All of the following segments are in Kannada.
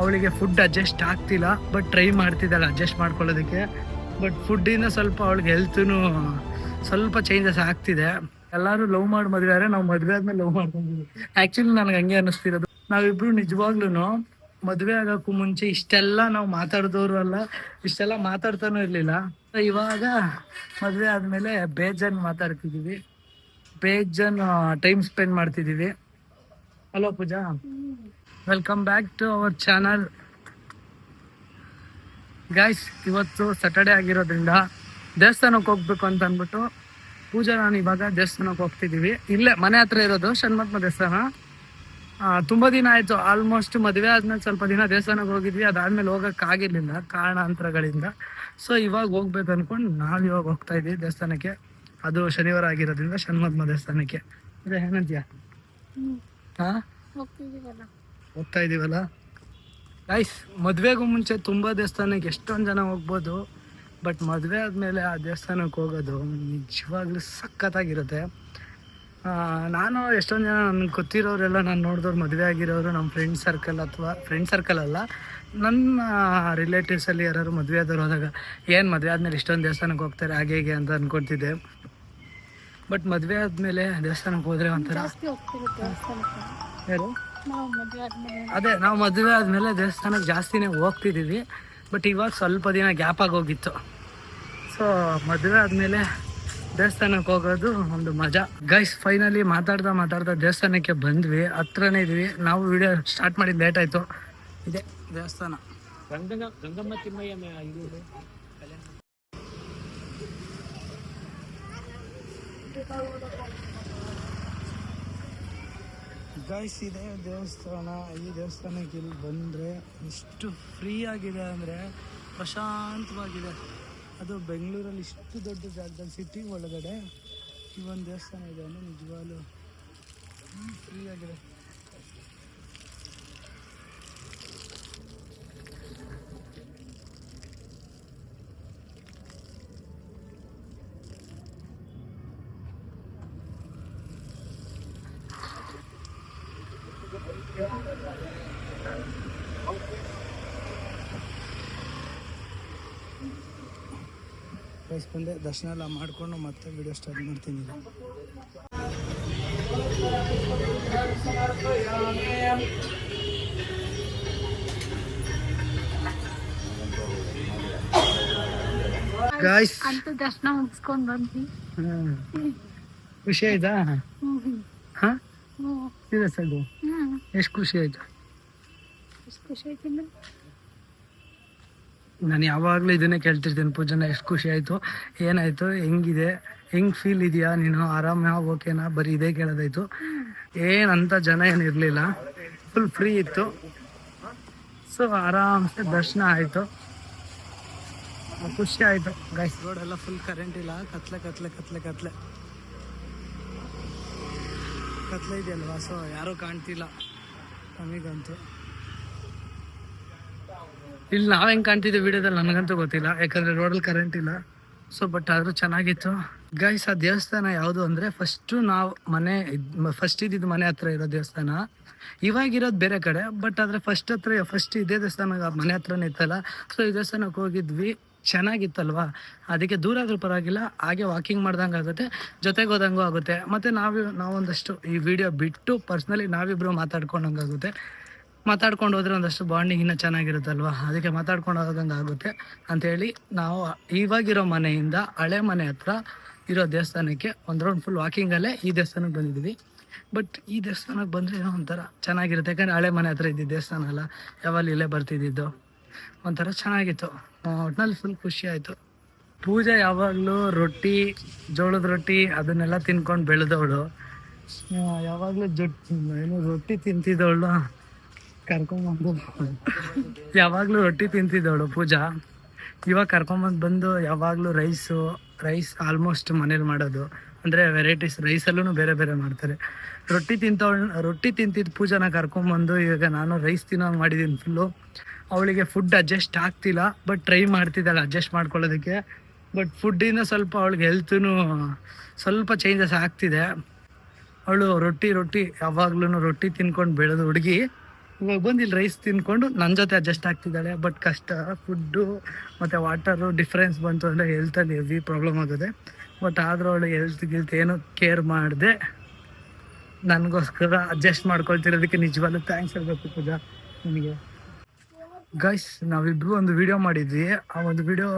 ಅವಳಿಗೆ ಫುಡ್ ಅಡ್ಜಸ್ಟ್ ಆಗ್ತಿಲ್ಲ ಬಟ್ ಟ್ರೈ ಮಾಡ್ತಿದ್ದಾಳೆ ಅಡ್ಜಸ್ಟ್ ಮಾಡ್ಕೊಳ್ಳೋದಕ್ಕೆ. ಬಟ್ ಫುಡ್ಡಿಂದ ಸ್ವಲ್ಪ ಅವಳಿಗೆ ಹೆಲ್ತೂ ಸ್ವಲ್ಪ ಚೇಂಜಸ್ ಆಗ್ತಿದೆ. ಎಲ್ಲರೂ ಲವ್ ಮಾಡಿ ಮದುವೆ ಆದರೆ ನಾವು ಮದುವೆ ಆದ್ಮೇಲೆ ಲವ್ ಮಾಡ್ಕೊಂಡಿದ್ವಿ ಆ್ಯಕ್ಚುಲಿ ನನಗೆ ಹಂಗೆ ಅನ್ನಿಸ್ತಿರೋದು. ನಾವಿಬ್ರು ನಿಜವಾಗ್ಲೂ ಮದುವೆ ಆಗೋಕ್ಕೂ ಮುಂಚೆ ಇಷ್ಟೆಲ್ಲ ನಾವು ಮಾತಾಡಿದವರು ಅಲ್ಲ, ಇಷ್ಟೆಲ್ಲ ಮಾತಾಡ್ತಾನೂ ಇರಲಿಲ್ಲ. ಇವಾಗ ಮದುವೆ ಆದಮೇಲೆ ಬೇಜನ್ ಮಾತಾಡ್ತಿದ್ದೀವಿ ಬೇಜನ್ ಟೈಮ್ ಸ್ಪೆಂಡ್ ಮಾಡ್ತಿದ್ದೀವಿ hello Pooja. Welcome back to our channel guys ಇವತ್ತು ಸ್ಯಾಟರ್ಡೆ ಆಗಿರೋದ್ರಿಂದ ದೇವಸ್ಥಾನಕ್ಕೆ ಹೋಗ್ಬೇಕು ಅಂತ ಅಂದ್ಬಿಟ್ಟು ಪೂಜಾ ನಾನು ಇವಾಗ ದೇವಸ್ಥಾನಕ್ಕೆ ಹೋಗ್ತಿದ್ದೀವಿ. ಇಲ್ಲೇ ಮನೆ ಹತ್ರ ಇರೋದು ಷಣ್ಮತ್ಮ ದೇವಸ್ಥಾನ. ತುಂಬ ದಿನ ಆಯಿತು. ಆಲ್ಮೋಸ್ಟ್ ಮದುವೆ ಆದ್ಮೇಲೆ ಸ್ವಲ್ಪ ದಿನ ದೇವಸ್ಥಾನಕ್ಕೆ ಹೋಗಿದ್ವಿ. ಅದಾದ್ಮೇಲೆ ಹೋಗೋಕ್ಕಾಗಿರ್ಲಿಲ್ಲ ಕಾರಣಾಂತರಗಳಿಂದ. ಸೊ ಇವಾಗ ಹೋಗ್ಬೇಕು ಅಂದ್ಕೊಂಡು ನಾವು ಇವಾಗ ಹೋಗ್ತಾ ಇದ್ದೀವಿ ದೇವಸ್ಥಾನಕ್ಕೆ. ಅದು ಶನಿವಾರ ಆಗಿರೋದ್ರಿಂದ ಷಣ್ಮತ್ಮ ದೇವಸ್ಥಾನಕ್ಕೆ. ಅದೇ ಏನಂತೀಯ? ಹಾಂ? ಹೋಗ್ತಾ ಇದ್ದೀವಲ್ಲ ಗೈಸ್ ಮದುವೆಗೂ ಮುಂಚೆ ತುಂಬ ದೇವಸ್ಥಾನಕ್ಕೆ ಎಷ್ಟೊಂದು ಜನ ಹೋಗ್ಬೋದು ಬಟ್ ಮದುವೆ ಆದಮೇಲೆ ಆ ದೇವಸ್ಥಾನಕ್ಕೆ ಹೋಗೋದು ನಿಜವಾಗ್ಲೂ ಸಖತ್ತಾಗಿರುತ್ತೆ. ನಾನು ಎಷ್ಟೊಂದು ಜನ ನನಗೆ ಗೊತ್ತಿರೋರೆಲ್ಲ ನಾನು ನೋಡಿದವ್ರು ಮದುವೆ ಆಗಿರೋರು ನಮ್ಮ ಫ್ರೆಂಡ್ ಸರ್ಕಲ್ ಅಥವಾ ಫ್ರೆಂಡ್ ಸರ್ಕಲ್ ಅಲ್ಲ ನನ್ನ ರಿಲೇಟಿವ್ಸಲ್ಲಿ ಯಾರು ಮದುವೆ ಆದವ್ರು ಹೋದಾಗ ಏನು ಮದುವೆ ಆದಮೇಲೆ ಇಷ್ಟೊಂದು ದೇವಸ್ಥಾನಕ್ಕೆ ಹೋಗ್ತಾರೆ ಹಾಗೆ ಹೇಗೆ ಅಂತ ಅಂದ್ಕೊಳ್ತಿದ್ದೆ ಬಟ್ ಮದುವೆ ಆದಮೇಲೆ ದೇವಸ್ಥಾನಕ್ಕೆ ಹೋದರೆ ಒಂಥರ ಯಾರು? ಅದೇ ನಾವು ಮದುವೆ ಆದಮೇಲೆ ದೇವಸ್ಥಾನಕ್ಕೆ ಜಾಸ್ತಿನೇ ಹೋಗ್ತಿದ್ದೀವಿ. ಬಟ್ ಇವಾಗ ಸ್ವಲ್ಪ ದಿನ ಗ್ಯಾಪ್ ಆಗಿ ಹೋಗಿತ್ತು. ಸೊ ಮದುವೆ ಆದಮೇಲೆ ದೇವಸ್ಥಾನಕ್ಕೆ ಹೋಗೋದು ಒಂದು ಮಜಾ. ಗೈಸ್ ಫೈನಲಿ ಮಾತಾಡ್ತಾ ಮಾತಾಡ್ತಾ ದೇವಸ್ಥಾನಕ್ಕೆ ಬಂದ್ವಿ. ಹತ್ರನೇ ಇದ್ವಿ. ನಾವು ವಿಡಿಯೋ ಸ್ಟಾರ್ಟ್ ಮಾಡಿದ್ದು ಲೇಟ್ ಆಯಿತು. ಇದೆ ದೇವಸ್ಥಾನ. ಗಂಗಮ್ಮ ತಿಮ್ಮಯ್ಯ ಗೈಸ್ ಇದೆ ದೇವಸ್ಥಾನ. ಈ ದೇವಸ್ಥಾನಕ್ಕೆ ಇಲ್ಲಿ ಬಂದರೆ ಎಷ್ಟು ಫ್ರೀ ಆಗಿದೆ ಅಂದರೆ ಪ್ರಶಾಂತವಾಗಿದೆ. ಅದು ಬೆಂಗಳೂರಲ್ಲಿ ಇಷ್ಟು ದೊಡ್ಡ ಜಾಗದಲ್ಲಿ ಸಿಟಿ ಒಳಗಡೆ ಈ ಒಂದು ದೇವಸ್ಥಾನ ಇದೆ ಅಂದರೆ ನಿಜವಾಗ್ಲೂ ಫ್ರೀ ಆಗಿದೆ ಗೈಸ್ ಬಂದೆ. ದರ್ಶನ ಎಲ್ಲ ಮಾಡಿಕೊಂಡು ಮತ್ತೆ ವಿಡಿಯೋ ಸ್ಟಾರ್ಟ್ ಮಾಡ್ತೀನಿ ಗಾಯ್ಸ್ ಅಂತ ದರ್ಶನ ಮುಗಿಸ್ಕೊಂಡ್ ಬಂದ್ವಿ. ಖುಷಿ ಆಯ್ತಾ? ಹಾ? ಸೀರಿಯಸ್ ಆಗಿ ಎಷ್ಟು ಖುಷಿ ಆಯ್ತು? ಎಷ್ಟು ಖುಷಿ ಆಯ್ತಿಲ್ಲ ನಾನು ಯಾವಾಗಲೂ ಇದನ್ನೇ ಕೇಳ್ತಿರ್ತೀನಿ ಪೂಜನ, ಎಷ್ಟು ಖುಷಿ ಆಯಿತು, ಏನಾಯಿತು, ಹೆಂಗಿದೆ, ಹೆಂಗೆ ಫೀಲ್ ಇದೆಯಾ ನೀನು, ಆರಾಮ, ಓಕೆನಾ? ಬರೀ ಇದೇ ಕೇಳೋದಾಯ್ತು. ಏನಂತ ಜನ ಏನು ಇರಲಿಲ್ಲ. ಫುಲ್ ಫ್ರೀ ಇತ್ತು. ಸೊ ಆರಾಮ್ಸೆ ದರ್ಶನ ಆಯಿತು. ಖುಷಿ ಆಯಿತು. ಗೈಸ್ ರೋಡ್ ಎಲ್ಲ ಫುಲ್ ಕರೆಂಟ್ ಇಲ್ಲ. ಕತ್ಲೆ ಕತ್ಲೆ ಕತ್ಲೆ ಕತ್ಲೆ. ಕತ್ಲೆ ಇದೆಯಲ್ವಾ? ಸೊ ಯಾರೂ ಕಾಣ್ತಿಲ್ಲ. ನಮಗಂತೂ. ಇಲ್ಲಿ ನಾವ್ ಹೆಂಗ್ ಕಾಣ್ತಿದ್ವಿ ವಿಡಿಯೋದಲ್ಲಿ ನನಗಂತೂ ಗೊತ್ತಿಲ್ಲ. ಯಾಕಂದ್ರೆ ರೋಡಲ್ಲಿ ಕರೆಂಟ್ ಇಲ್ಲ. ಸೊ ಬಟ್ ಆದ್ರೂ ಚೆನ್ನಾಗಿತ್ತು. ಗೈಸ್ ಆ ದೇವಸ್ಥಾನ ಯಾವುದು ಅಂದ್ರೆ ಫಸ್ಟ್ ನಾವು ಮನೆ ಫಸ್ಟ್ ಇದ್ದಿದ್ದು ಮನೆ ಹತ್ರ ಇರೋ ದೇವಸ್ಥಾನ. ಇವಾಗಿರೋದು ಬೇರೆ ಕಡೆ ಬಟ್ ಆದ್ರೆ ಫಸ್ಟ್ ಹತ್ರ ಫಸ್ಟ್ ಇದೇ ದೇವಸ್ಥಾನ ಮನೆ ಹತ್ರನೇ ಇತ್ತಲ್ಲ. ಸೊ ಈ ದೇವಸ್ಥಾನಕ್ಕೆ ಹೋಗಿದ್ವಿ. ಚೆನ್ನಾಗಿತ್ತಲ್ವಾ? ಅದಕ್ಕೆ ದೂರ ಆದ್ರೂ ಪರವಾಗಿಲ್ಲ, ಹಾಗೆ ವಾಕಿಂಗ್ ಮಾಡ್ದಂಗೆ ಆಗುತ್ತೆ, ಜೊತೆಗೆ ಹೋದಂಗೂ ಆಗುತ್ತೆ. ಮತ್ತೆ ನಾವು ನಾವೊಂದಷ್ಟು ಈ ವಿಡಿಯೋ ಬಿಟ್ಟು ಪರ್ಸ್ನಲಿ ನಾವಿಬ್ರು ಮಾತಾಡ್ಕೊಂಡಂಗೆ ಆಗುತ್ತೆ. ಮಾತಾಡ್ಕೊಂಡು ಹೋದ್ರೆ ಒಂದಷ್ಟು ಬಾಂಡಿಂಗ್ ಇನ್ನೂ ಚೆನ್ನಾಗಿರುತ್ತಲ್ವಾ? ಅದಕ್ಕೆ ಮಾತಾಡ್ಕೊಂಡು ಹೋದಂಗೆ ಆಗುತ್ತೆ ಅಂತೇಳಿ ನಾವು ಇವಾಗಿರೋ ಮನೆಯಿಂದ ಹಳೆ ಮನೆ ಹತ್ರ ಇರೋ ದೇವಸ್ಥಾನಕ್ಕೆ ಒಂದು ರೌಂಡ್ ಫುಲ್ ವಾಕಿಂಗಲ್ಲೇ ಈ ದೇವಸ್ಥಾನಕ್ಕೆ ಬಂದಿದ್ದೀವಿ. ಬಟ್ ಈ ದೇವಸ್ಥಾನಕ್ಕೆ ಬಂದರೆ ಏನೋ ಒಂಥರ ಚೆನ್ನಾಗಿರುತ್ತೆ. ಯಾಕಂದರೆ ಹಳೆ ಮನೆ ಹತ್ರ ಇದ್ದಿದ್ದು ದೇವಸ್ಥಾನ ಅಲ್ಲ, ಯಾವಾಗ ಇಲ್ಲೇ ಬರ್ತಿದ್ದಿದ್ದು? ಒಂಥರ ಚೆನ್ನಾಗಿತ್ತು. ಒಟ್ನಲ್ಲಿ ಫುಲ್ ಖುಷಿ ಆಯಿತು. ಪೂಜೆ ಯಾವಾಗಲೂ ರೊಟ್ಟಿ, ಜೋಳದ ರೊಟ್ಟಿ, ಅದನ್ನೆಲ್ಲ ತಿನ್ಕೊಂಡು ಬೆಳೆದವಳು. ಯಾವಾಗಲೂ ಜೊಟ್, ಏನು ರೊಟ್ಟಿ ತಿಂತಿದ್ದವಳು. ಕರ್ಕೊಂಬಂದು. ಯಾವಾಗಲೂ ರೊಟ್ಟಿ ತಿಂತಿದ್ದವಳು ಪೂಜಾ. ಇವಾಗ ಕರ್ಕೊಂಬಂದು ಬಂದು ಯಾವಾಗಲೂ ರೈಸು, ರೈಸ್ ಆಲ್ಮೋಸ್ಟ್ ಮನೇಲಿ ಮಾಡೋದು. ಅಂದರೆ ವೆರೈಟೀಸ್ ರೈಸಲ್ಲೂ ಬೇರೆ ಬೇರೆ ಮಾಡ್ತಾರೆ. ರೊಟ್ಟಿ ತಿಂತವಳು, ರೊಟ್ಟಿ ತಿಂತಿದ್ದ ಪೂಜಾನ ಕರ್ಕೊಂಬಂದು ಇವಾಗ ನಾನು ರೈಸ್ ತಿನ್ನೋಂಗೆ ಮಾಡಿದ್ದೀನಿ ಫುಲ್ಲು ಅವಳಿಗೆ ಫುಡ್ ಅಡ್ಜಸ್ಟ್ ಆಗ್ತಿಲ್ಲ ಬಟ್ ಟ್ರೈ ಮಾಡ್ತಿದ್ದಾಳೆ ಅಡ್ಜಸ್ಟ್ ಮಾಡ್ಕೊಳ್ಳೋದಕ್ಕೆ. ಬಟ್ ಫುಡ್ಡಿಂದ ಸ್ವಲ್ಪ ಅವಳಿಗೆ ಹೆಲ್ತೂ ಸ್ವಲ್ಪ ಚೇಂಜಸ್ ಆಗ್ತಿದೆ. ಅವಳು ರೊಟ್ಟಿ ರೊಟ್ಟಿ ಯಾವಾಗ್ಲೂ ರೊಟ್ಟಿ ತಿನ್ಕೊಂಡು ಬೆಳೆದು ಹುಡುಗಿ. ಇವಾಗ ಬಂದು ಇಲ್ಲಿ ರೈಸ್ ತಿನ್ಕೊಂಡು ನನ್ನ ಜೊತೆ ಅಡ್ಜಸ್ಟ್ ಆಗ್ತಿದ್ದಾಳೆ. ಬಟ್ ಕಷ್ಟ ಫುಡ್ಡು ಮತ್ತು ವಾಟರು ಡಿಫ್ರೆನ್ಸ್ ಬಂತು ಅಂದರೆ ಹೆಲ್ತಲ್ಲಿ ಹೆವಿ ಪ್ರಾಬ್ಲಮ್ ಆಗುತ್ತೆ. ಬಟ್ ಆದರೂ ಅವಳು ಹೆಲ್ತ್ ಗಿಲ್ತ್ ಏನು ಕೇರ್ ಮಾಡಿದೆ. ನನಗೋಸ್ಕರ ಅಡ್ಜಸ್ಟ್ ಮಾಡ್ಕೊಳ್ತಿರೋದಕ್ಕೆ ನಿಜವಾಗ್ಲೂ ಥ್ಯಾಂಕ್ಸ್ ಹೇಳಬೇಕು ಪೂಜಾ, ನಿಮಗೆ. ಗೈಸ್ ನಾವಿಬ್ರು ಒಂದು ವಿಡಿಯೋ ಮಾಡಿದ್ವಿ. ಆ ಒಂದು ವಿಡಿಯೋ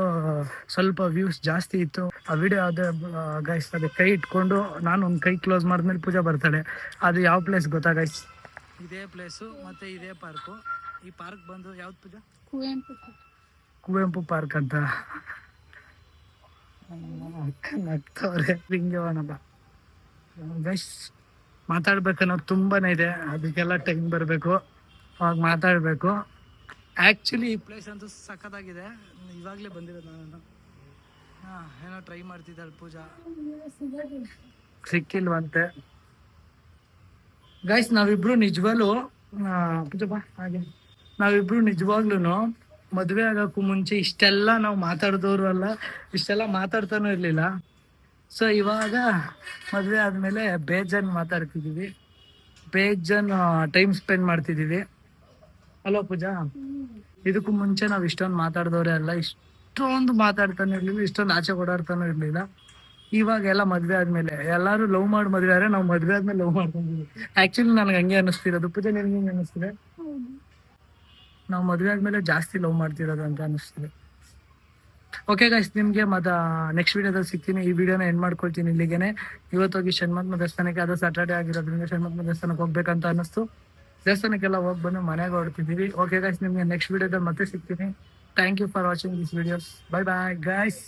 ಸ್ವಲ್ಪ ವ್ಯೂಸ್ ಜಾಸ್ತಿ ಇತ್ತು. ಆ ವಿಡಿಯೋ ಅದೇ ಗೈಸ್ ಅದೇ ಕೈ ಇಟ್ಕೊಂಡು ನಾನು ಒಂದು ಕೈ ಕ್ಲೋಸ್ ಮಾಡಿದ್ಮೇಲೆ ಪೂಜಾ ಬರ್ತಾಳೆ. ಅದು ಯಾವ ಪ್ಲೇಸ್ ಗೊತ್ತಾ ಗೈಸ್ ಇದೇ ಪ್ಲೇಸು ಮತ್ತು ಇದೇ ಪಾರ್ಕು. ಈ ಪಾರ್ಕ್ ಬಂದು ಯಾವ್ದು ಪೂಜಾ? ಕುವೆಂಪು ಕುವೆಂಪು ಪಾರ್ಕ್ ಅಂತ. ನಗ್ತವ್ರೆ ಹಿಂಗೆ ಗೈಸ್ ಮಾತಾಡ್ಬೇಕನ್ನೋದು ತುಂಬಾ ಇದೆ. ಅದಕ್ಕೆಲ್ಲ ಟೈಮ್ ಬರಬೇಕು. ಅವಾಗ ಮಾತಾಡಬೇಕು. ಆ್ಯಕ್ಚುಲಿ ಈ ಪ್ಲೇಸ್ ಅಂತೂ ಸಖತ್ತಾಗಿದೆ. ಇವಾಗಲೇ ಬಂದಿರೋದು ನಾನು ಹಾಂ ಏನೋ ಟ್ರೈ ಮಾಡ್ತಿದ್ದಾಳೆ ಪೂಜಾ. ಸಿಕ್ಕಿಲ್ವಂತೆ. ಗೈಸ್ ನಾವಿಬ್ರು ನಿಜವಾಗ್ಲು ಹಾಗೆ. ನಾವಿಬ್ರು ನಿಜವಾಗ್ಲೂ ಮದುವೆ ಆಗೋಕ್ಕೂ ಮುಂಚೆ ಇಷ್ಟೆಲ್ಲ ನಾವು ಮಾತಾಡಿದವರು ಅಲ್ಲ, ಇಷ್ಟೆಲ್ಲ ಮಾತಾಡ್ತಾನೂ ಇರಲಿಲ್ಲ. ಸೊ ಇವಾಗ ಮದುವೆ ಆದಮೇಲೆ ಬೇಜನ್ ಮಾತಾಡ್ತಿದ್ದೀವಿ. ಬೇಜನ್ ಟೈಮ್ ಸ್ಪೆಂಡ್ ಮಾಡ್ತಿದ್ದೀವಿ. ಅಲೋ ಪೂಜಾ. ಇದಕ್ಕೂ ಮುಂಚೆ ನಾವು ಇಷ್ಟೊಂದು ಮಾತಾಡಿದವ್ರೆ ಅಲ್ಲ, ಇಷ್ಟೊಂದು ಮಾತಾಡ್ತಾನೆ ಇರ್ಲಿಲ್ಲ, ಇಷ್ಟೊಂದು ಆಚೆ ಓಡಾಡ್ತಾನೂ ಇರಲಿಲ್ಲ. ಇವಾಗ ಎಲ್ಲ ಮದ್ವೆ ಆದ್ಮೇಲೆ, ಎಲ್ಲರೂ ಲವ್ ಮಾಡಿ ಮದ್ವೆ ಆದ್ರೆ ನಾವು ಮದ್ವೆ ಆದ್ಮೇಲೆ ಲವ್ ಮಾಡ್ಕೊಂಡಿದ್ವಿ ಆಕ್ಚುಲಿ ನನಗೆ ಹಂಗೆ ಅನಿಸ್ತಿರೋದು, ಪೂಜೆ ನಿನ್ಗೆ ಹೆಂಗೆ ಅನಿಸ್ತಿದೆ? ನಾವು ಮದ್ವೆ ಆದ್ಮೇಲೆ ಜಾಸ್ತಿ ಲವ್ ಮಾಡ್ತಿರೋದು ಅಂತ ಅನಿಸ್ತಿದೆ. ಓಕೆ ಗಾಯ್ಸ್ ನಿಮಗೆ ಮತ್ತೆ ನೆಕ್ಸ್ಟ್ ವಿಡಿಯೋದಲ್ಲಿ ಸಿಗ್ತೀನಿ. ಈ ವಿಡಿಯೋನ ಎಂಡ್ ಮಾಡ್ಕೊಳ್ತೀನಿ ಇಲ್ಲಿಗೆನೆ. ಇವತ್ತೋಗಿ ಷಣ್ಮತ್ಮ ದೇವಸ್ಥಾನಕ್ಕೆ, ಅದು ಸ್ಯಾಟರ್ಡೇ ಆಗಿರೋದ್ರಿಂದ ಷಣ್ಮತ್ಮ ದೇವಸ್ಥಾನಕ್ಕೆ ಹೋಗ್ಬೇಕಂತ ಅನಿಸ್ತು ದೇವಸ್ಥಾನಕ್ಕೆಲ್ಲ ಹೋಗಿ ಬಂದು ಮನೆಗೆ ಹೊರಡ್ತಿದ್ದೀವಿ ಓಕೆ ಗಾಯ್ಸ್ ನಿಮಗೆ ನೆಕ್ಸ್ಟ್ ವಿಡಿಯೋದಲ್ಲಿ ಮತ್ತೆ ಸಿಗ್ತೀನಿ. Thank you for watching this videos bye bye guys